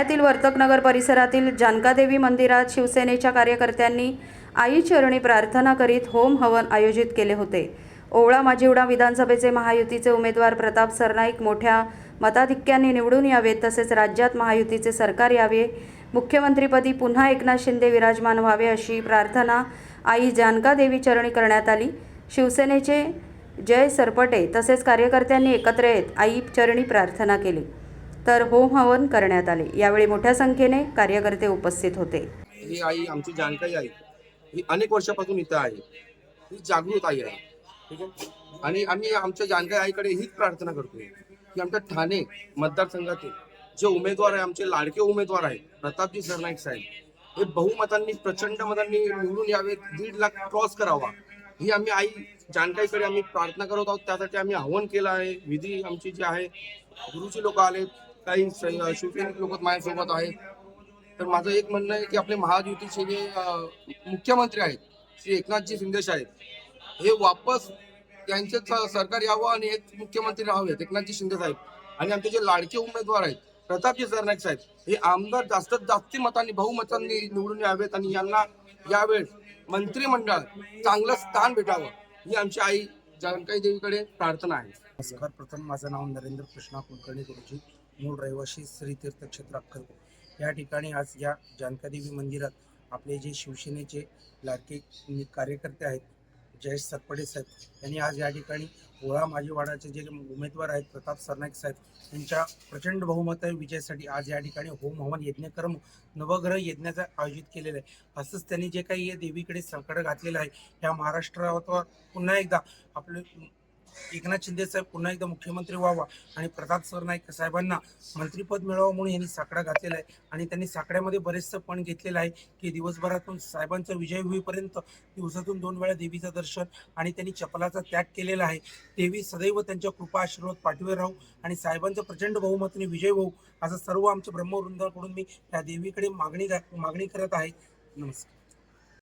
ठाण्यातील वर्तकनगर परिसरातील जानकादेवी मंदिरात शिवसेनेच्या कार्यकर्त्यांनी आई चरणी प्रार्थना करीत होम हवन आयोजित केले होते. ओवळा माजिवडा विधानसभेचे महायुतीचे उमेदवार प्रताप सरनाईक मोठ्या मताधिक्याने निवडून यावेत तसेच राज्यात महायुतीचे सरकार यावे मुख्यमंत्रीपदी पुन्हा एकनाथ शिंदे विराजमान व्हावे अशी प्रार्थना आई जानकादेवी चरणी करण्यात आली. शिवसेनेचे जय सरपटे तसेच कार्यकर्त्यांनी एकत्र येत आई चरणी प्रार्थना केली. तर होम हवन करण्यात आले. यावेळी मोठ्या संख्येने कार्यकर्ते उपस्थित होते. ही आई आमची जानकारी आई. ही अनेक वर्षापासून इथं आहे. ही जागृत आई आहे. ठीक आहे? आणि आम्ही आमच्या जानकारी आईकडे हीच प्रार्थना करतोय की आमच्या ठाणे मतदारसंघातील जे उमेदवार आहे आमचे लाडके उमेदवार आहेत प्रतापजी सरनाईक साहेब हे बहुमतांनी प्रचंड मतांनी निवडून यावे दीड लाख क्रॉस करावा. ही आम्ही आई जानकारीकडे आम्ही प्रार्थना करत आहोत. त्यासाठी आम्ही आव्हान केलं आहे. विधी आमची जी आहे गुरुजी लोक आले काही स- शिवसैनिक लोक माझ्यासोबत आहेत. तर माझं एक म्हणणं आहे की आपले महायुतीचे जे मुख्यमंत्री आहेत श्री एकनाथजी शिंदे साहेब हे वापस त्यांचेच सरकार यावं आणि एक मुख्यमंत्री राहावेत एकनाथजी शिंदे साहेब. आणि आमचे जे लाडके उमेदवार आहेत प्रतापजी सरनाईक साहेब हे आमदार जास्तीत जास्त मतांनी बहुमतांनी निवडून यावेत आणि यांना यावेळेस मंत्रिमंडळात चांगलं स्थान भेटावं ही आमची आई जानकाई देवीकडे प्रार्थना आहे. नमस्कार प्रथम माझं नाव नरेंद्र कृष्णा कुलकर्णी गुरुजी. मूळ रहिवासी श्री तीर्थक्षेत्र अक्कलकोट. या ठिकाणी आज या जानकादेवी मंदिरात आपले जे शिवसेनेचे लाडके कार्यकर्ते आहेत जयेश सरपडे साहेब यांनी आज या ठिकाणी ओळा माजीवाडाचे जे उमेदवार आहेत प्रताप सरनाईक साहेब यांच्या प्रचंड बहुमत विजयासाठी आज या ठिकाणी होम हवन यज्ञकर्म नवग्रह यज्ञाचं आयोजित केलेलं आहे. असंच त्यांनी जे काही या देवीकडे संकट घातलेलं आहे या महाराष्ट्रावर पुन्हा एकदा आपले एकनाथ शिंदे साहेब पुन्हा एकदा मुख्यमंत्री व्हावा आणि प्रताप सरनाईक साहेबांना मंत्रीपद मिळावं म्हणून यांनी साकडा घातलेला आहे. आणि त्यांनी साकड्यामध्ये बरेचसं पण घेतलेलं आहे की दिवसभरातून साहेबांचा विजय होईपर्यंत दिवसातून दोन वेळा देवीचं दर्शन आणि त्यांनी चपलाचा त्याग केलेला आहे. देवी सदैव त्यांच्या कृपा आशीर्वाद पाठीवर राहू आणि साहेबांचं प्रचंड बहुमताने विजय होऊ असं सर्व आमच्या ब्रह्मवृंदाकडून मी त्या देवीकडे मागणी मागणी करत आहे. नमस्कार.